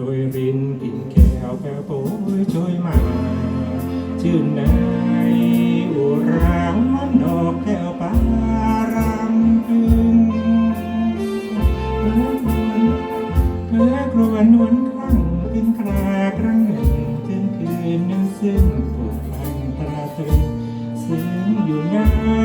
โดยรินกินแก้วแก้วโป้ยช่วยมาชื่นนายอุรางมันดอกแก้วปารังพึงเพื่อเพื่อกลัวนวนครั้งเป็นคราครั้งหนึ่งจึงคืนนึงซึ่งผูกพันตราตรึงซึ่งอยู่นาน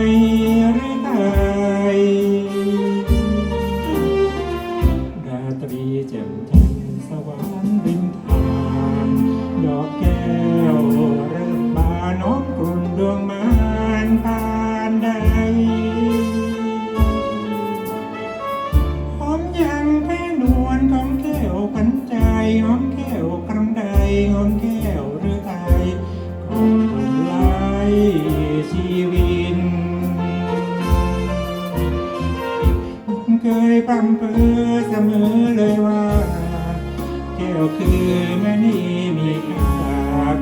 ำเพ้อเสมอเลยว่าแก้วคือแม่นี่มีค่า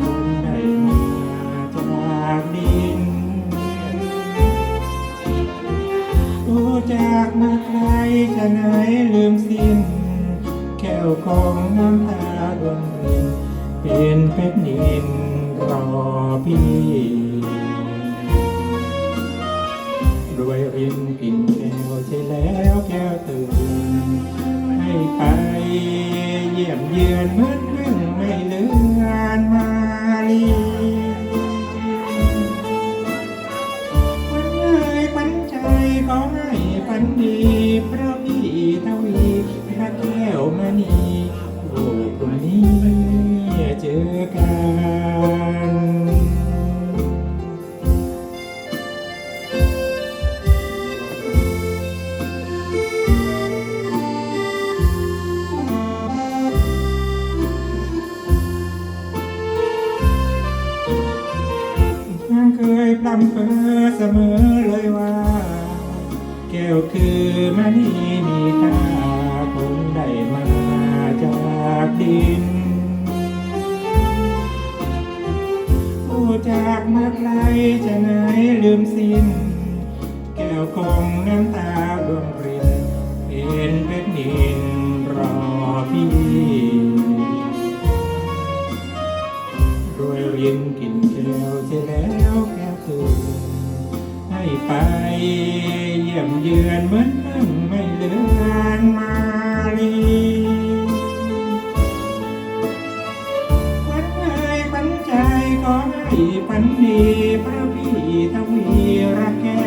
คุณได้มาจากดินรู้จากมาไกลจะไหนลืมสิ้น แก้วของน้ำตาดวงรินเป็นเพชรนินรอพี่ รวยรินกินแก้วใช่แล้วแก้วตื่นให้ไปเยี่ยมเยือนเหมือน พร่ำเพ้อเสมอเลยว่า แก้วคือมณีมีค่าคงได้มาจากดินผู้จากเมาไกลจะไหนลืมสิ้น แก้วคงน้ำตาดวงรินเป็นเพชรนินรอพี่รวยรินกินแก้วใช่แล้วแก้ว ตื่นให้ไปเยี่ยมเยือนเหมือนเพิ่งไม่เลือนมาลีควันเอ่ยปันใจขอให้ปันดีพระพี่ทวีรักแก้